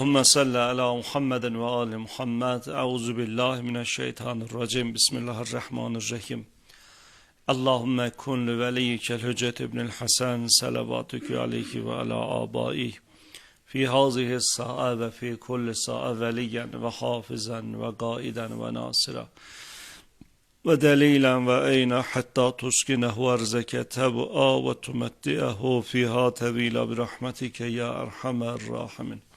Allahümme salli ala Muhammeden ve ali Muhammed. Euzu billahi mineşşeytanirracim. Bismillahirrahmanirrahim. Allahümme kun li veliyyikel hüccet ibnil hasen salavatükü aleyhi ve ala abaih. Fi hazihi sa'a ve fi kulli sa'a veliyen ve hafizen ve gaiden ve nasira. Ve delilen ve eyne hatta tuskinehu erzeke teb'a ve tumetti'ehu fiha tevila birahmetike ya erhamer rahimin.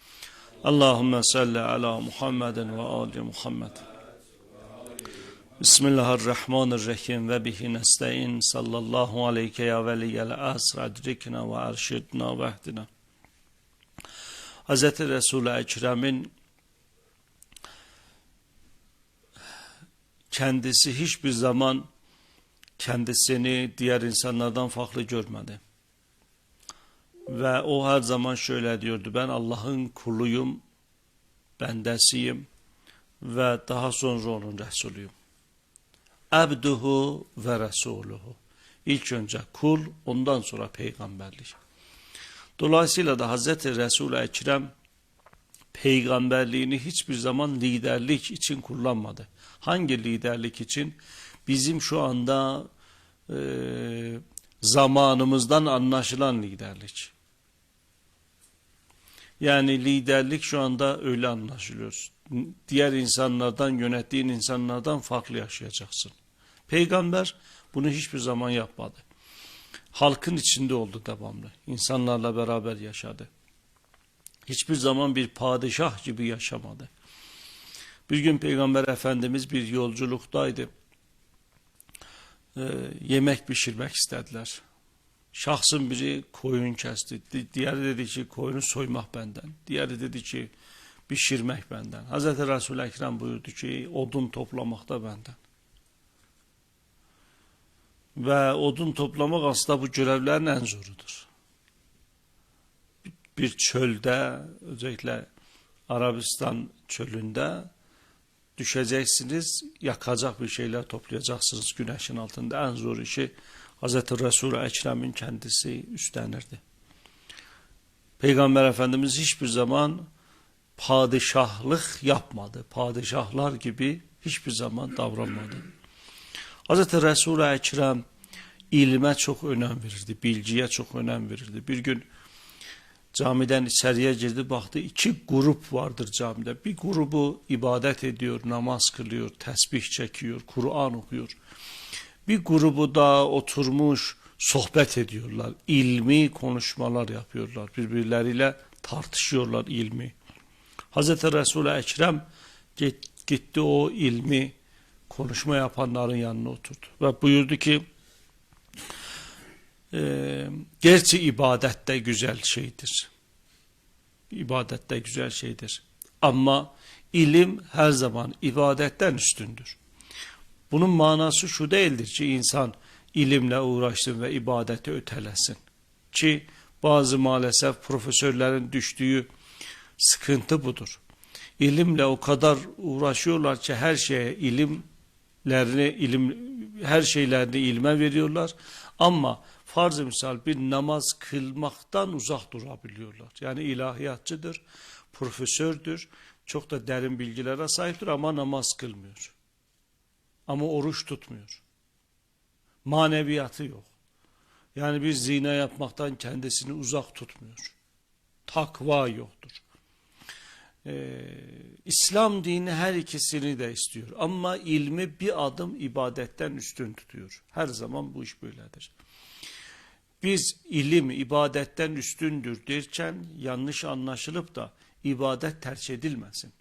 Allahümme salli ala Muhammeden ve ali Muhammed. Bismillahirrahmanirrahim ve bihi nesta'in sallallahu aleyke ya veliyel asr adrikna ve arşidna ve ehdina. Hz. Resul-i Ekrem'in kendisi hiçbir zaman kendisini diğer insanlardan farklı görmedi. Ve o her zaman şöyle diyordu. Ben Allah'ın kuluyum, bendesiyim ve daha sonra onun Resulüyüm. Abduhu ve Resuluhu. İlk önce kul, ondan sonra peygamberlik. Dolayısıyla da Hazreti Resul-i Ekrem peygamberliğini hiçbir zaman liderlik için kullanmadı. Hangi liderlik için? Bizim şu anda e, zamanımızdan anlaşılan liderlik. Yani liderlik şu anda öyle anlaşılıyor. Diğer insanlardan, yönettiğin insanlardan farklı yaşayacaksın. Peygamber bunu hiçbir zaman yapmadı. Halkın içinde oldu devamlı. İnsanlarla beraber yaşadı. Hiçbir zaman bir padişah gibi yaşamadı. Bir gün Peygamber Efendimiz bir yolculuktaydı. Ee, yemek pişirmek istediler. Şahsın biri koyun kesti. Diğeri dedi ki koyunu soymak benden. Diğeri dedi ki pişirmek benden. Hazreti Resul-i Ekrem buyurdu ki odun toplamak da benden. Ve odun toplamak aslında bu görevlerin en zorudur. Bir çölde özellikle Arabistan çölünde düşeceksiniz, yakacak bir şeyler toplayacaksınız güneşin altında. En zor işi Hz. Resul-i Ekrem'in kendisi üstlenirdi. Peygamber Efendimiz hiçbir zaman padişahlık yapmadı. Padişahlar gibi hiçbir zaman davranmadı. Hz. Resul-i Ekrem ilme çok önem verirdi, bilgiye çok önem verirdi. Bir gün camiden içeriye girdi baktı iki grup vardır camide. Bir grubu ibadet ediyor, namaz kılıyor, tesbih çekiyor, Kur'an okuyor. Bir grubu da oturmuş sohbet ediyorlar, ilmi konuşmalar yapıyorlar, birbirleriyle tartışıyorlar ilmi. Hz. Resul-i Ekrem gitti o ilmi konuşma yapanların yanına oturdu ve buyurdu ki e, gerçi ibadet de güzel şeydir. İbadet de güzel şeydir. Ama ilim her zaman ibadetten üstündür. Bunun manası şu değildir ki insan ilimle uğraşsın ve ibadeti ötelesin. Ki bazı maalesef profesörlerin düştüğü sıkıntı budur. İlimle o kadar uğraşıyorlar ki her şeye ilimlerini ilim her şeylerini ilme veriyorlar ama farz-ı misal bir namaz kılmaktan uzak durabiliyorlar. Yani ilahiyatçıdır, profesördür, çok da derin bilgilere sahiptir ama namaz kılmıyor. Ama oruç tutmuyor. Maneviyatı yok. Yani bir zina yapmaktan kendisini uzak tutmuyor. Takva yoktur. Ee, İslam dini her ikisini de istiyor. Ama ilmi bir adım ibadetten üstün tutuyor. Her zaman bu iş böyledir. Biz ilim ibadetten üstündür derken yanlış anlaşılıp da ibadet tercih edilmesin.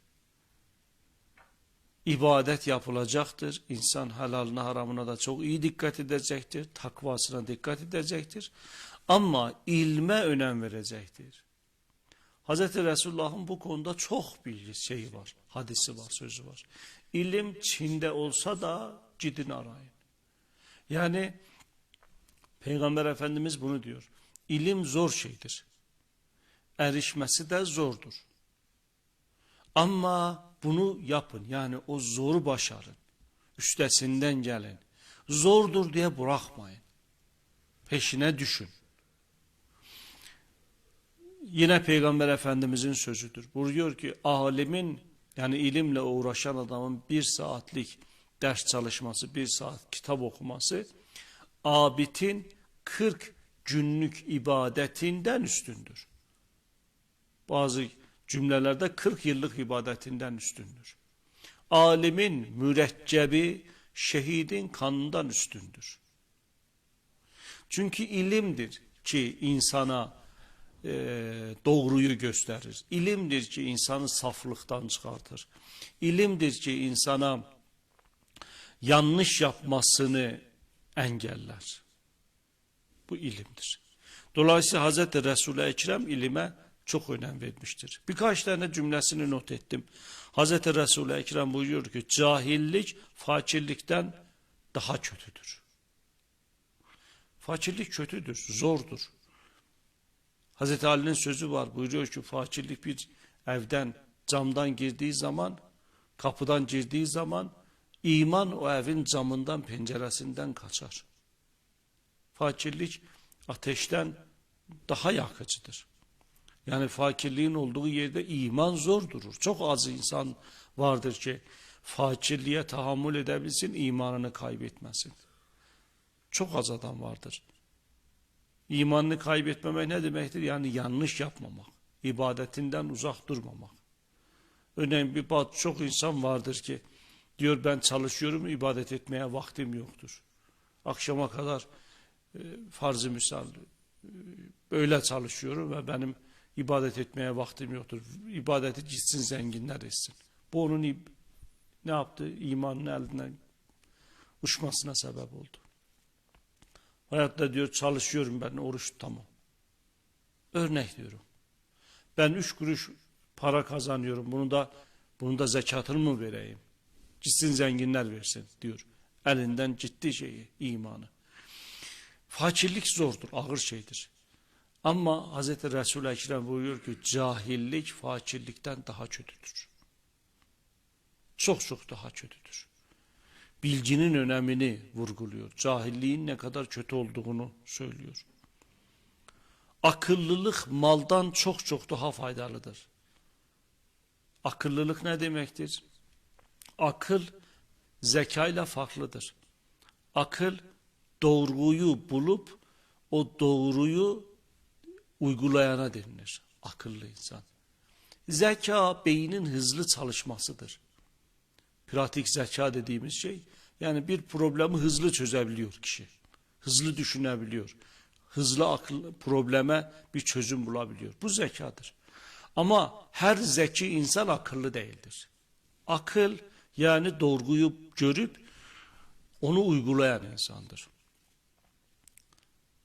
İbadet yapılacaktır. İnsan halalına haramına da çok iyi dikkat edecektir. Takvasına dikkat edecektir. Ama ilme önem verecektir. Hz. Resulullah'ın bu konuda çok bir şeyi var. Hadisi var, sözü var. İlim Çin'de olsa da cidin arayın. Yani Peygamber Efendimiz bunu diyor. İlim zor şeydir. Erişmesi de zordur. Ama bunu yapın. Yani o zoru başarın. Üstesinden gelin. Zordur diye bırakmayın. Peşine düşün. yine Peygamber Efendimizin sözüdür. Buyuruyor ki alimin yani ilimle uğraşan adamın bir saatlik ders çalışması, bir saat kitap okuması abidin 40 günlük ibadetinden üstündür. Bazı cümlelerde 40 yıllık ibadetinden üstündür. Alimin mürekkebi şehidin kanından üstündür. Çünkü ilimdir ki insana e, doğruyu gösterir. İlimdir ki insanı saflıktan çıkartır. İlimdir ki insana yanlış yapmasını engeller. Bu ilimdir. Dolayısıyla Hz. Resul-i Ekrem ilime çok önem vermiştir. Birkaç tane cümlesini not ettim. Hz. Resul-i Ekrem buyuruyor ki cahillik fakirlikten daha kötüdür. Fakirlik kötüdür, zordur. Hz. Ali'nin sözü var buyuruyor ki fakirlik bir evden camdan girdiği zaman kapıdan girdiği zaman iman o evin camından penceresinden kaçar. Fakirlik ateşten daha yakıcıdır. Yani fakirliğin olduğu yerde iman zor durur. Çok az insan vardır ki fakirliğe tahammül edebilsin, imanını kaybetmesin. Çok az adam vardır. İmanını kaybetmemek ne demektir? Yani yanlış yapmamak, ibadetinden uzak durmamak. Örneğin bir çok insan vardır ki diyor ben çalışıyorum, ibadet etmeye vaktim yoktur. Akşama kadar e, farz-ı misal e, böyle çalışıyorum ve benim ibadet etmeye vaktim yoktur. İbadeti gitsin zenginler etsin. Bu onun ne yaptı? İmanın elinden uçmasına sebep oldu. Hayatta diyor çalışıyorum ben oruç tutamam. Örnek diyorum. Ben üç kuruş para kazanıyorum. Bunu da bunu da zekatını mı vereyim? Gitsin zenginler versin diyor. Elinden ciddi şeyi, imanı. Fakirlik zordur, ağır şeydir. Ama Hz. Resul-i Ekrem buyuruyor ki cahillik fakirlikten daha kötüdür. Çok çok daha kötüdür. Bilginin önemini vurguluyor. Cahilliğin ne kadar kötü olduğunu söylüyor. Akıllılık maldan çok çok daha faydalıdır. Akıllılık ne demektir? Akıl zekayla farklıdır. Akıl doğruyu bulup o doğruyu uygulayana denilir. Akıllı insan. Zeka beynin hızlı çalışmasıdır. Pratik zeka dediğimiz şey yani bir problemi hızlı çözebiliyor kişi. Hızlı düşünebiliyor. Hızlı akıl probleme bir çözüm bulabiliyor. Bu zekadır. Ama her zeki insan akıllı değildir. Akıl yani doğruyu görüp onu uygulayan insandır.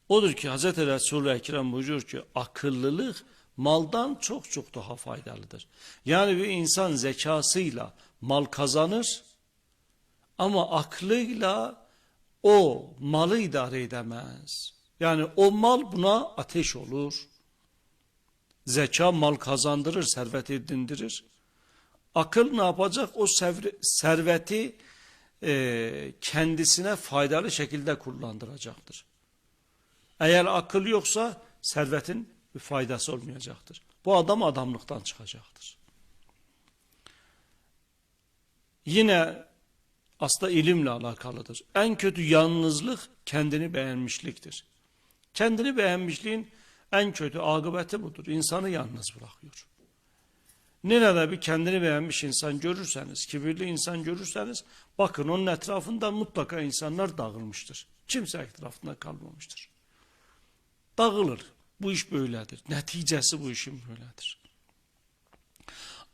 Odur ki Hz. Resulü Ekrem buyuruyor ki akıllılık maldan çok çok daha faydalıdır. Yani bir insan zekasıyla mal kazanır ama aklıyla o malı idare edemez. Yani o mal buna ateş olur. Zeka mal kazandırır, servet edindirir. Akıl ne yapacak? O serveti e, kendisine faydalı şekilde kullandıracaktır. Eğer akıl yoksa servetin bir faydası olmayacaktır. Bu adam adamlıktan çıkacaktır. Yine aslında ilimle alakalıdır. En kötü yalnızlık kendini beğenmişliktir. Kendini beğenmişliğin en kötü akıbeti budur. İnsanı yalnız bırakıyor. Nerede bir kendini beğenmiş insan görürseniz, kibirli insan görürseniz bakın onun etrafında mutlaka insanlar dağılmıştır. Kimse etrafında kalmamıştır. Dağılır. Bu iş böyledir. Neticesi bu işin böyledir.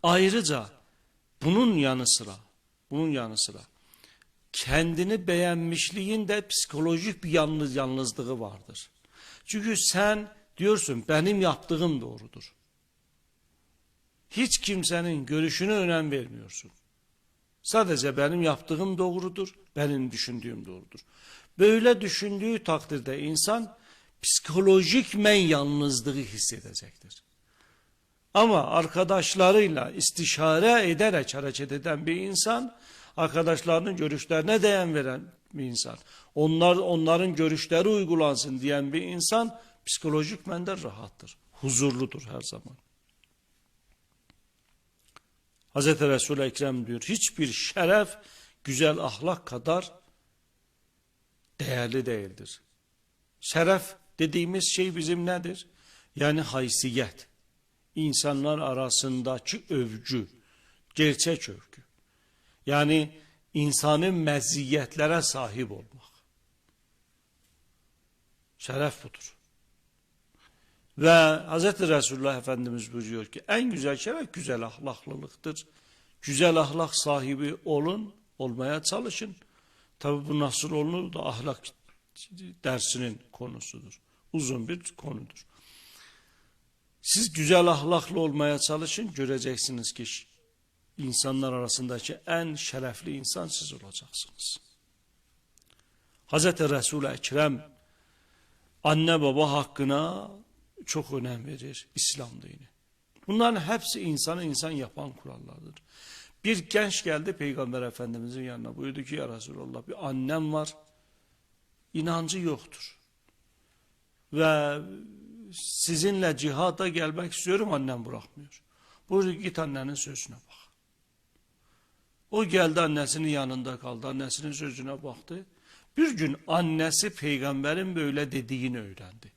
Ayrıca bunun yanı sıra, bunun yanı sıra kendini beğenmişliğin de psikolojik bir yalnız yalnızlığı vardır. Çünkü sen diyorsun benim yaptığım doğrudur. Hiç kimsenin görüşüne önem vermiyorsun. Sadece benim yaptığım doğrudur, benim düşündüğüm doğrudur. Böyle düşündüğü takdirde insan psikolojik men yalnızlığı hissedecektir. Ama arkadaşlarıyla istişare ederek hareket eden bir insan, arkadaşlarının görüşlerine değen veren bir insan, onlar onların görüşleri uygulansın diyen bir insan psikolojik məndə rahattır, huzurludur her zaman. Hz. Resul-i Ekrem diyor, hiçbir şeref güzel ahlak kadar değerli değildir. Şeref dediğimiz şey bizim nedir? Yani haysiyet. İnsanlar arasındaki övgü, gerçek övgü. Yani insanın meziyetlere sahip olmak. Şeref budur. Ve Hz. Resulullah Efendimiz buyuruyor ki en güzel şeref güzel ahlaklılıktır. Güzel ahlak sahibi olun, olmaya çalışın. Tabi bu nasıl olunur da ahlak dersinin konusudur. Uzun bir konudur. Siz güzel ahlaklı olmaya çalışın, göreceksiniz ki insanlar arasındaki en şerefli insan siz olacaksınız. Hz. Resul-i Ekrem anne baba hakkına çok önem verir İslam dini. Bunların hepsi insanı insan yapan kurallardır. Bir genç geldi Peygamber Efendimizin yanına buyurdu ki ya Resulallah bir annem var inancı yoktur. Ve sizinle cihada gelmek istiyorum annem bırakmıyor. Buyurdu git annenin sözüne bak. O geldi annesinin yanında kaldı annesinin sözüne baktı. Bir gün annesi peygamberin böyle dediğini öğrendi.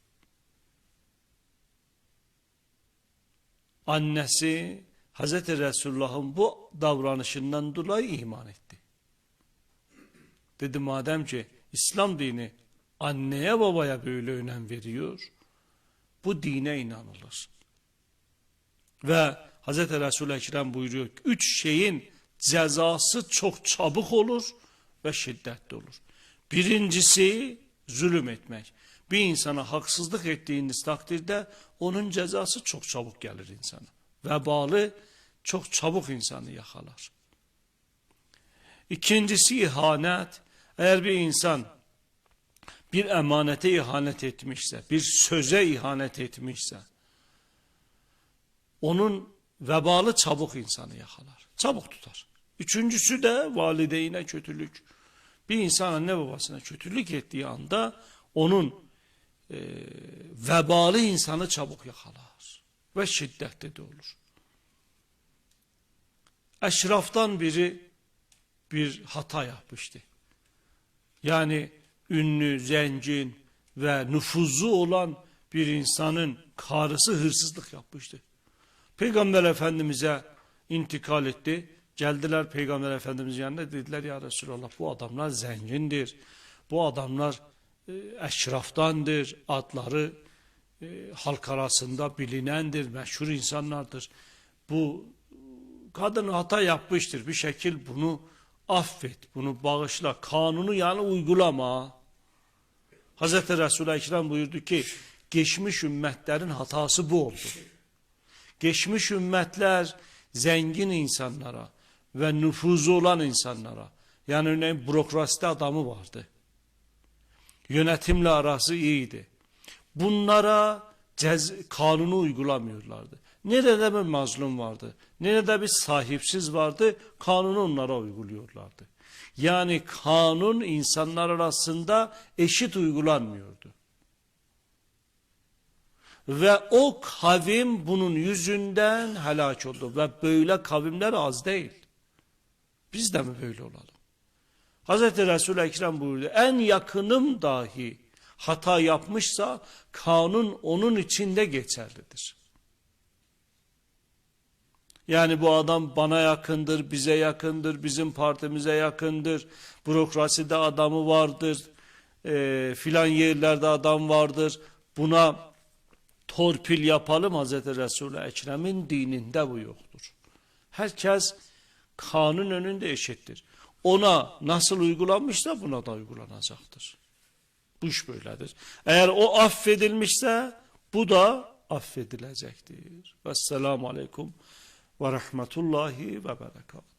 Annesi Hazreti Resulullah'ın bu davranışından dolayı iman etti. Dedi madem ki İslam dini anneye babaya böyle önem veriyor, bu dine inanılır. Ve Hz. Resul-i Ekrem buyuruyor ki, üç şeyin cezası çok çabuk olur ve şiddetli olur. Birincisi zulüm etmek. Bir insana haksızlık ettiğiniz takdirde onun cezası çok çabuk gelir insana. Vebalı çok çabuk insanı yakalar. İkincisi ihanet. Eğer bir insan bir emanete ihanet etmişse, bir söze ihanet etmişse, onun vebalı çabuk insanı yakalar. Çabuk tutar. Üçüncüsü de valideyine kötülük. Bir insan anne babasına kötülük ettiği anda onun e, vebalı insanı çabuk yakalar. Ve şiddetli de olur. Eşraftan biri bir hata yapmıştı. Yani ünlü, zengin ve nüfuzu olan bir insanın karısı hırsızlık yapmıştı. Peygamber Efendimiz'e intikal etti. Geldiler Peygamber Efendimiz'in yanına dediler ya Resulallah bu adamlar zengindir. Bu adamlar eşraftandır. Adları e, halk arasında bilinendir, meşhur insanlardır. Bu kadın hata yapmıştır. Bir şekil bunu affet, bunu bağışla. Kanunu yani uygulama. Hz. Resul-i Ekrem buyurdu ki, geçmiş ümmetlerin hatası bu oldu. Geçmiş ümmetler zengin insanlara ve nüfuzu olan insanlara, yani örneğin bürokraside adamı vardı. Yönetimle arası iyiydi. Bunlara cez kanunu uygulamıyorlardı. Nerede bir mazlum vardı, nerede bir sahipsiz vardı, kanunu onlara uyguluyorlardı. Yani kanun insanlar arasında eşit uygulanmıyordu. Ve o kavim bunun yüzünden helak oldu. Ve böyle kavimler az değil. Biz de mi böyle olalım? Hz. Resul-i Ekrem buyurdu. En yakınım dahi hata yapmışsa kanun onun içinde geçerlidir. Yani bu adam bana yakındır, bize yakındır, bizim partimize yakındır, bürokraside adamı vardır, e, filan yerlerde adam vardır. Buna torpil yapalım Hz. Resul-i Ekrem'in dininde bu yoktur. Herkes kanun önünde eşittir. Ona nasıl uygulanmışsa buna da uygulanacaktır. Bu iş böyledir. Eğer o affedilmişse bu da affedilecektir. Vesselamu aleyküm ve rahmetullahi ve berekat.